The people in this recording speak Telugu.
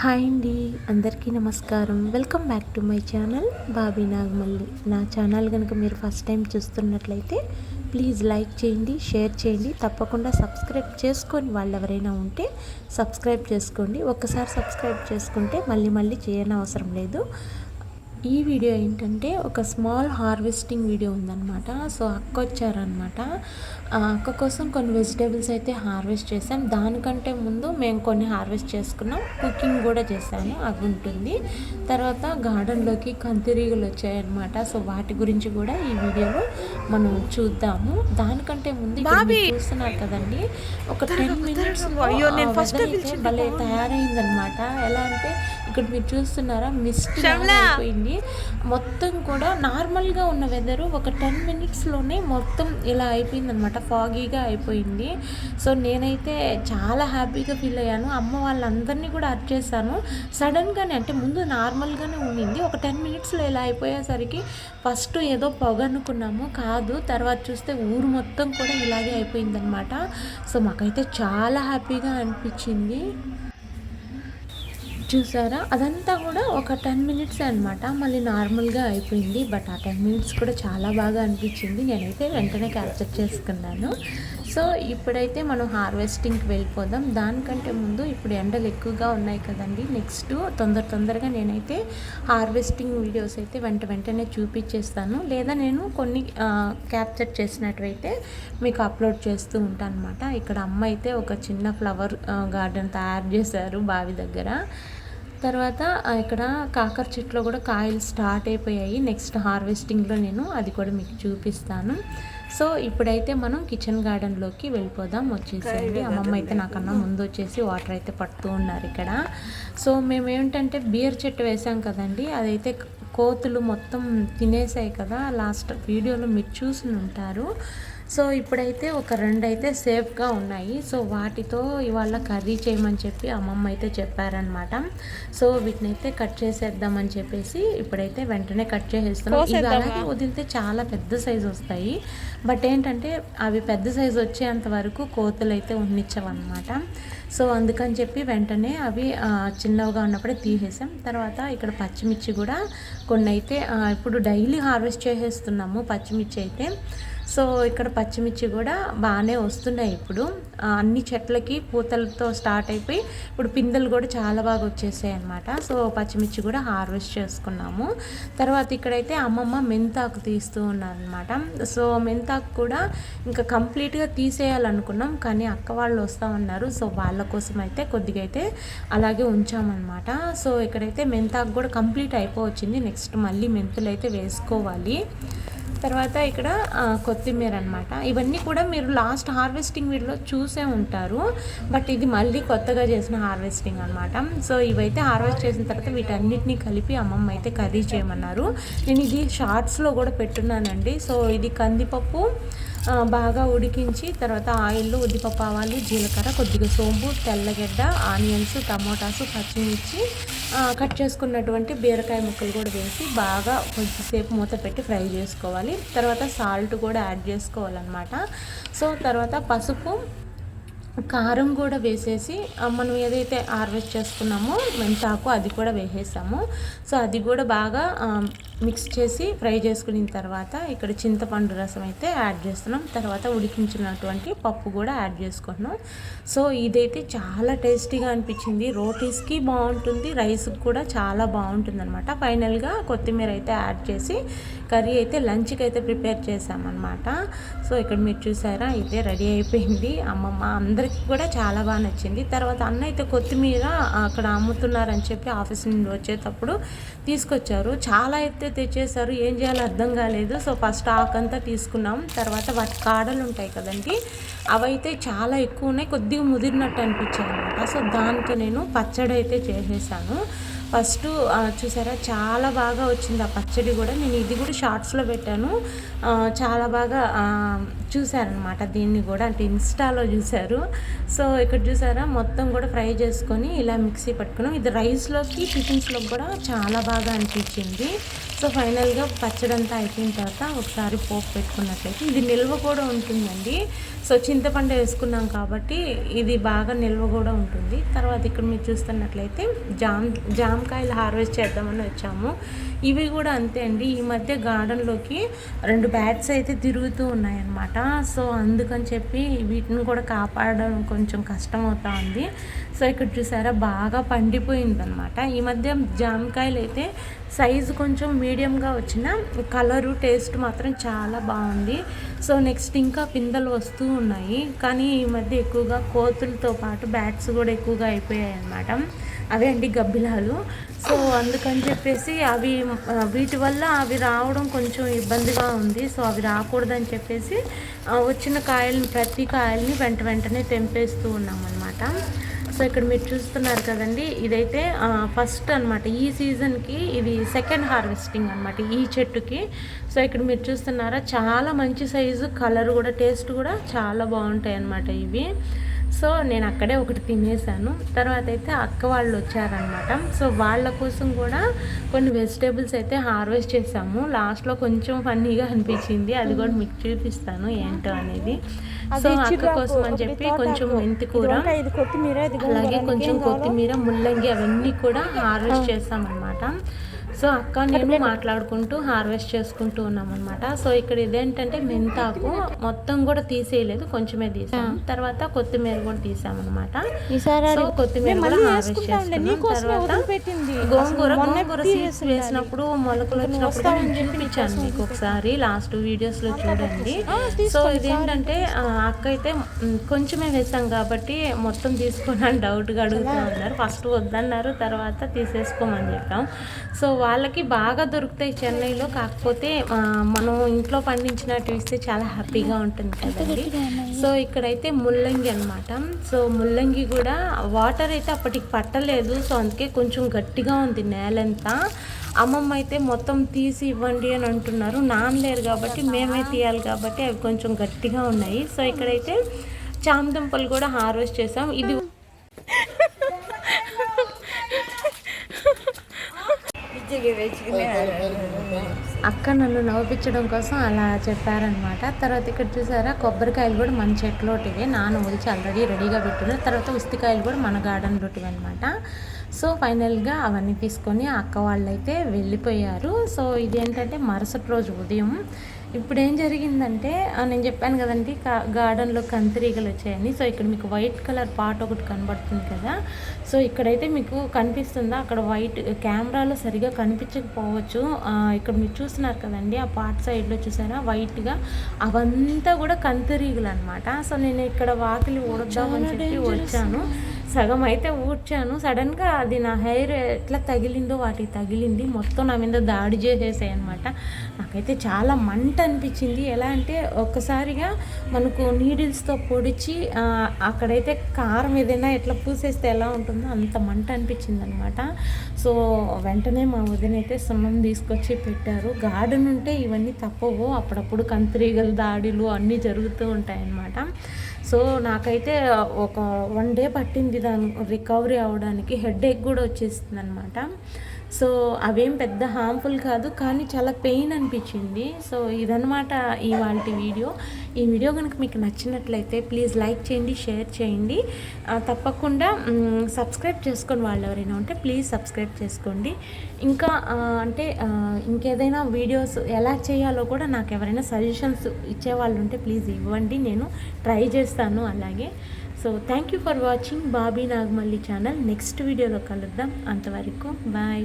హాయ్ అండి అందరికీ నమస్కారం. Welcome back to my channel Bobby Nagamalli. నా ఛానల్ కనుక మీరు ఫస్ట్ టైం చూస్తున్నట్లయితే ప్లీజ్ లైక్ చేయండి షేర్ చేయండి. తప్పకుండా సబ్స్క్రైబ్ చేసుకొని వాళ్ళు ఎవరైనా ఉంటే సబ్స్క్రైబ్ చేసుకోండి. ఒక్కసారి సబ్స్క్రైబ్ చేసుకుంటే మళ్ళీ మళ్ళీ చేయనవసరం లేదు. ఈ వీడియో ఏంటంటే ఒక స్మాల్ హార్వెస్టింగ్ వీడియో ఉందన్నమాట. సో అక్క వచ్చారనమాట అక్క కోసం కొన్ని వెజిటేబుల్స్ అయితే హార్వెస్ట్ చేసాం దానికంటే ముందు మేము కొన్ని హార్వెస్ట్ చేసుకున్నాం. కుకింగ్ కూడా చేశాను. అవి ఉంటుంది. తర్వాత గార్డెన్లోకి కంతిరీగలు వచ్చాయన్నమాట. సో వాటి గురించి కూడా ఈ వీడియోలో మనం చూద్దాము. దానికంటే ముందు చూస్తున్నారు కదండి ఒక టెన్ మినిట్స్ భలే తయారైందనమాట ఎలా అంటే ఇక్కడ మీరు చూస్తున్నారా మిస్ట్! అయిపోయింది. మొత్తం కూడా నార్మల్గా ఉన్న వెదరు ఒక టెన్ మినిట్స్లోనే మొత్తం ఇలా అయిపోయింది అనమాట ఫాగీగా అయిపోయింది. సో నేనైతే చాలా హ్యాపీగా ఫీల్ అయ్యాను. అమ్మ వాళ్ళందరినీ కూడా అర్చ్ చేశాను. సడన్గానే అంటే ముందు నార్మల్గానే ఉండింది. ఒక టెన్ మినిట్స్లో ఇలా అయిపోయేసరికి ఫస్ట్ ఏదో పొగ అనుకున్నాము కాదు. తర్వాత చూస్తే ఊరు మొత్తం కూడా ఇలాగే అయిపోయిందనమాట సో మాకైతే చాలా హ్యాపీగా అనిపించింది. చూసారా? అదంతా కూడా ఒక టెన్ మినిట్స్ అనమాట మళ్ళీ నార్మల్గా అయిపోయింది. బట్ ఆ టెన్ మినిట్స్ కూడా చాలా బాగా అనిపించింది. నేనైతే వెంటనే క్యాప్చర్ చేసుకున్నాను. సో ఇప్పుడైతే మనం హార్వెస్టింగ్కి వెళ్ళిపోదాం. దానికంటే ముందు ఇప్పుడు ఎండలు ఎక్కువగా ఉన్నాయి కదండి. నెక్స్ట్ తొందర తొందరగా నేనైతే హార్వెస్టింగ్ వీడియోస్ అయితే వెంట వెంటనే చూపించేస్తాను. లేదా నేను కొన్ని క్యాప్చర్ చేసినట్లయితే మీకు అప్లోడ్ చేస్తూ ఉంటాను అనమాట ఇక్కడ అమ్మ అయితే ఒక చిన్న ఫ్లవర్ గార్డెన్ తయారు చేశారు బావి దగ్గర. తర్వాత ఇక్కడ కాకర చెట్లో కూడా కాయలు స్టార్ట్ అయిపోయాయి. నెక్స్ట్ హార్వెస్టింగ్లో నేను అది కూడా మీకు చూపిస్తాను. సో ఇప్పుడైతే మనం కిచెన్ గార్డెన్లోకి వెళ్ళిపోదాం వచ్చేసేయండి. అమ్మమ్మ అయితే నాకన్నా ముందు వచ్చేసి వాటర్ అయితే పడుతూ ఉన్నారు ఇక్కడ. సో మేము ఏంటంటే బియర్ చెట్టు వేసాం కదండి. అదైతే కోతులు మొత్తం తినేసాయి కదా. లాస్ట్ వీడియోలో మీరు చూసి ఉంటారు. సో ఇప్పుడైతే ఒక రెండు అయితే సేఫ్గా ఉన్నాయి. సో వాటితో ఇవాళ కర్రీ చేయమని చెప్పి అమ్మమ్మ అయితే చెప్పారనమాట సో వీటిని అయితే కట్ చేసేద్దామని చెప్పేసి ఇప్పుడైతే వెంటనే కట్ చేసేస్తున్నాం. ఇవి? అలాగే వదిలితే చాలా పెద్ద సైజు వస్తాయి. బట్ ఏంటంటే అవి పెద్ద సైజు వచ్చేంత వరకు కోతులు అయితే ఉన్నిచ్చవన్నమాట సో అందుకని చెప్పి వెంటనే అవి చిన్నవిగా ఉన్నప్పుడే తీసేసాం. తర్వాత ఇక్కడ పచ్చిమిర్చి కూడా కొన్ని అయితే ఇప్పుడు డైలీ హార్వెస్ట్ చేసేస్తున్నాము పచ్చిమిర్చి అయితే. సో ఇక్కడ పచ్చిమిర్చి కూడా బాగానే వస్తున్నాయి ఇప్పుడు. అన్ని చెట్లకి పూతలతో స్టార్ట్ అయిపోయి ఇప్పుడు పిందెలు కూడా చాలా బాగా వచ్చేసాయి అనమాట సో పచ్చిమిర్చి కూడా హార్వెస్ట్ చేసుకున్నాము. తర్వాత ఇక్కడైతే అమ్మమ్మ మెంతాకు తీస్తూ ఉన్నారనమాట సో మెంతాకు కూడా ఇంకా కంప్లీట్గా తీసేయాలనుకున్నాం కానీ అక్క వాళ్ళు వస్తామన్నారు. సో వాళ్ళ కోసం అయితే కొద్దిగా అయితే అలాగే ఉంచామన్నమాట. సో ఇక్కడైతే మెంతాకు కూడా కంప్లీట్ అయిపోవచ్చింది. నెక్స్ట్ మళ్ళీ మెంతులు అయితే వేసుకోవాలి. తర్వాత ఇక్కడ కొత్తిమీర అనమాట ఇవన్నీ కూడా మీరు లాస్ట్ హార్వెస్టింగ్ వీడియోలో చూసే ఉంటారు. బట్ ఇది మళ్ళీ కొత్తగా చేసిన హార్వెస్టింగ్ అనమాట సో ఇవైతే హార్వెస్ట్ చేసిన తర్వాత వీటన్నిటిని కలిపి అమ్మమ్మ అయితే కర్రీ చేయమన్నారు. నేను ఇది షార్ట్స్లో కూడా పెట్టున్నానండి. సో ఇది కందిపప్పు బాగా ఉడికించి తర్వాత ఆయిల్లో ఉద్దిపప్పు ఆవాలు జీలకర్ర కొద్దిగా సోంపు తెల్లగడ్డ ఆనియన్స్ టమోటాసు పచ్చిమిర్చి కట్ చేసుకున్నటువంటి బీరకాయ ముక్కలు కూడా వేసి బాగా కొద్దిసేపు మూత పెట్టి ఫ్రై చేసుకోవాలి. తర్వాత సాల్ట్ కూడా యాడ్ చేసుకోవాలన్నమాట. సో తర్వాత పసుపు కారం కూడా వేసేసి మనం ఏదైతే హార్వెస్ట్ చేసుకున్నామో మెంతాకు అది కూడా వేసేసాము. సో అది కూడా బాగా మిక్స్ చేసి ఫ్రై చేసుకున్న తర్వాత ఇక్కడ చింతపండు రసం అయితే యాడ్ చేస్తున్నాం. తర్వాత ఉడికించినటువంటి పప్పు కూడా యాడ్ చేసుకుంటున్నాం. సో ఇదైతే చాలా టేస్టీగా అనిపించింది. రోటీస్కి బాగుంటుంది రైస్కి కూడా చాలా బాగుంటుంది అనమాట ఫైనల్గా కొత్తిమీర అయితే యాడ్ చేసి కర్రీ అయితే లంచ్కి అయితే ప్రిపేర్ చేసామన్నమాట సో ఇక్కడ మీరు చూసారా అయితే రెడీ అయిపోయింది. అమ్మమ్మ అందరికీ కూడా చాలా బాగా నచ్చింది. తర్వాత అన్న అయితే కొత్తిమీర అక్కడ అమ్ముతున్నారని చెప్పి ఆఫీస్ నుండి వచ్చేటప్పుడు తీసుకొచ్చారు. చాలా అయితే తెచ్చేసారు ఏం చేయాలో అర్థం కాలేదు. సో ఫస్ట్ ఆకంతా తీసుకున్నాం. తర్వాత వాటి కాడలు ఉంటాయి కదండి అవైతే చాలా ఎక్కువ ఉన్నాయి. కొద్దిగా ముదిరినట్టు అనిపించాయి అనమాట సో దాంతో నేను పచ్చడి అయితే చేసేసాను. ఫస్ట్ చూసారా? చాలా బాగా వచ్చింది ఆ పచ్చడి కూడా. నేను ఇది కూడా షార్ట్స్లో పెట్టాను. చాలా బాగా చూసారనమాట చూశారనమాట దీన్ని కూడా. అంటే ఇన్స్టాలో చూశారు సో ఇక్కడ చూసారా? మొత్తం కూడా ఫ్రై చేసుకొని ఇలా మిక్సీ పట్టుకున్నాం. ఇది రైస్లోకి టిఫిన్స్లోకి కూడా చాలా బాగా అనిపించింది. సో ఫైనల్గా పచ్చడి అంతా అయిపోయిన తర్వాత ఒకసారి పోపు పెట్టుకున్నట్లయితే ఇది నిల్వ కూడా ఉంటుందండి. సో చింతపండు వేసుకున్నాం కాబట్టి ఇది బాగా నిల్వ కూడా ఉంటుంది. తర్వాత ఇక్కడ మీరు చూస్తున్నట్లయితే జామ్ జామకాయలు హార్వెస్ట్ చేద్దామని వచ్చాము. ఇవి కూడా అంతే అండి. ఈ మధ్య గార్డెన్లోకి రెండు బ్యాట్స్ అయితే తిరుగుతూ ఉన్నాయన్నమాట. సో అందుకని చెప్పి వీటిని కూడా కాపాడడం కొంచెం కష్టం అవుతా ఉంది. సో ఇక్కడ చూసారా బాగా పండిపోయిందనమాట ఈ మధ్య జామకాయలు అయితే సైజు కొంచెం మీడియంగా వచ్చిన కలరు టేస్ట్ మాత్రం చాలా బాగుంది. సో నెక్స్ట్ ఇంకా పిందెలు వస్తూ ఉన్నాయి. కానీ ఈ మధ్య ఎక్కువగా కోతులతో పాటు బ్యాట్స్ కూడా ఎక్కువగా అయిపోయాయి అన్నమాట అవే అండి గబ్బిలాలు. సో అందుకని చెప్పేసి అవి వీటి వల్ల అవి రావడం కొంచెం ఇబ్బందిగా ఉంది. సో అవి రాకూడదని చెప్పేసి వచ్చిన కాయల్ని ప్రతి కాయల్ని వెంట వెంటనే తెంపేస్తూ ఉన్నాం అనమాట సో ఇక్కడ మీరు చూస్తున్నారు కదండి ఇదైతే ఫస్ట్ అన్నమాట. ఈ సీజన్కి ఇది సెకండ్ హార్వెస్టింగ్ అన్నమాట ఈ చెట్టుకి. సో ఇక్కడ మీరు చూస్తున్నారా చాలా మంచి సైజు కలర్ కూడా టేస్ట్ కూడా చాలా బాగుంటాయి అన్నమాట ఇవి. సో నేను అక్కడే ఒకటి తినేసాను. తర్వాత అయితే అక్క వాళ్ళు వచ్చారనమాట సో వాళ్ళ కోసం కూడా కొన్ని వెజిటేబుల్స్ అయితే హార్వెస్ట్ చేసాము. లాస్ట్లో కొంచెం ఫన్నీగా అనిపించింది. అది కూడా మీకు చూపిస్తాను ఏంటో అనేది. సో అక్క కోసం అని చెప్పి కొంచెం మెంతి కూర ఇది కొత్తిమీర ఇది అలాగే కొంచెం కొత్తిమీర ముల్లంగి అవన్నీ కూడా హార్వెస్ట్ చేస్తామన్నమాట. సో అక్క నేను మాట్లాడుకుంటూ హార్వెస్ట్ చేసుకుంటూ ఉన్నాం అనమాట సో ఇక్కడ ఇదేంటంటే మెంతాకు మొత్తం కూడా తీసేయలేదు కొంచెమే తీసాం తర్వాత కొత్తిమీర కూడా తీసామన్నమాట. ఈసారి సో కొత్తిమీర కూడా హార్వెస్ట్ చేసుకున్నాం. తర్వాత గోంగూర గోంగూర సీడ్స్ వేసినప్పుడు మొలకలు వచ్చినప్పుడు నేను చూపించాను మీకు ఒకసారి. లాస్ట్ వీడియోస్లో చూడండి. సో ఇదేంటంటే అక్క అయితే కొంచెమే వేసాం కాబట్టి మొత్తం తీసుకోనని డౌట్గా అడుగుతూ ఉన్నారు. ఫస్ట్ వద్దన్నారు తర్వాత తీసేసుకోమని చెప్పాం. సో వాళ్ళకి బాగా దొరుకుతాయి చెన్నైలో. కాకపోతే మనం ఇంట్లో పండించినట్టు ఇస్తే చాలా హ్యాపీగా ఉంటుంది కదండి. సో ఇక్కడైతే ముల్లంగి అన్నమాట. సో ముల్లంగి కూడా వాటర్ అయితే అప్పటికి పట్టలేదు. సో అందుకే కొంచెం గట్టిగా ఉంది నేలంతా. అమ్మమ్మ అయితే మొత్తం తీసి ఇవ్వండి అని అంటున్నారు. నానలేరు కాబట్టి మేమే తీయాలి కాబట్టి అవి కొంచెం గట్టిగా ఉన్నాయి. సో ఇక్కడైతే చామదుంపలు కూడా హార్వెస్ట్ చేసాం. ఇది అక్క నన్ను నవ్వించడం కోసం అలా చెప్పారనమాట తర్వాత ఇక్కడ చూసారా కొబ్బరికాయలు కూడా మన చెట్లోటివే. నాన్న ఒలిచి ఆల్రెడీ రెడీగా పెట్టిన తర్వాత ఉస్తికాయలు కూడా మన గార్డెన్ లోటివి అనమాట సో ఫైనల్గా అవన్నీ తీసుకొని అక్క వాళ్ళైతే వెళ్ళిపోయారు. సో ఇదేంటంటే మరుసటి రోజు ఉదయం ఇప్పుడు ఏం జరిగిందంటే నేను చెప్పాను కదండి కా- గార్డెన్లో కంతిరీగలు వచ్చాయని. సో ఇక్కడ మీకు వైట్ కలర్ పాట్ ఒకటి కనబడుతుంది కదా. సో ఇక్కడైతే మీకు కనిపిస్తుందా? అక్కడ వైట్ కెమెరాలో సరిగా కనిపించకపోవచ్చు. ఇక్కడ మీరు చూస్తున్నారు కదండి ఆ పాట్ సైడ్లో చూసారా? వైట్గా అవంతా కూడా కంతిరీగలు అనమాట సో నేను ఇక్కడ వాకిలి ఊడద్దామని చెప్పి వచ్చాను. సగం అయితే ఊడ్చాను. సడన్గా అది నా హెయిర్ ఎట్లా తగిలిందో వాటికి తగిలింది మొత్తం నా మీద దాడి చేసేసాయి అనమాట నాకైతే చాలా మంట అనిపించింది. ఎలా అంటే ఒక్కసారిగా మనకు నీడిల్స్తో పొడిచి అక్కడైతే కారం ఏదైనా ఎట్లా పూసేస్తే ఎలా ఉంటుందో అంత మంట అనిపించింది అనమాట సో వెంటనే మా వదిన అయితే సున్నం తీసుకొచ్చి పెట్టారు. గార్డెన్ ఉంటే ఇవన్నీ తప్పవు. అప్పుడప్పుడు కంత్రీగలు దాడులు అన్నీ జరుగుతూ ఉంటాయన్నమాట. సో నాకైతే ఒక వన్ డే పట్టింది దాని రికవరీ అవ్వడానికి హెడ్ కూడా వచ్చేసింది అనమాట సో అవేం పెద్ద హార్మ్ఫుల్ కాదు కానీ చాలా పెయిన్ అనిపించింది. సో ఇదనమాట ఇవాళ వీడియో. ఈ వీడియో కనుక మీకు నచ్చినట్లయితే ప్లీజ్ లైక్ చేయండి షేర్ చేయండి. తప్పకుండా సబ్స్క్రైబ్ చేసుకొని వాళ్ళు ఎవరైనా ఉంటే ప్లీజ్ సబ్స్క్రైబ్ చేసుకోండి. ఇంకా అంటే ఇంకేదైనా వీడియోస్ ఎలా చేయాలో కూడా నాకు ఎవరైనా సజెషన్స్ ఇచ్చేవాళ్ళు ఉంటే ప్లీజ్ ఇవ్వండి. నేను ట్రై చేస్తాను అలాగే. So thank you for watching Bobby Nagamalli channel next వీడియోలో కలుద్దాం. అంతవరకు బాయ్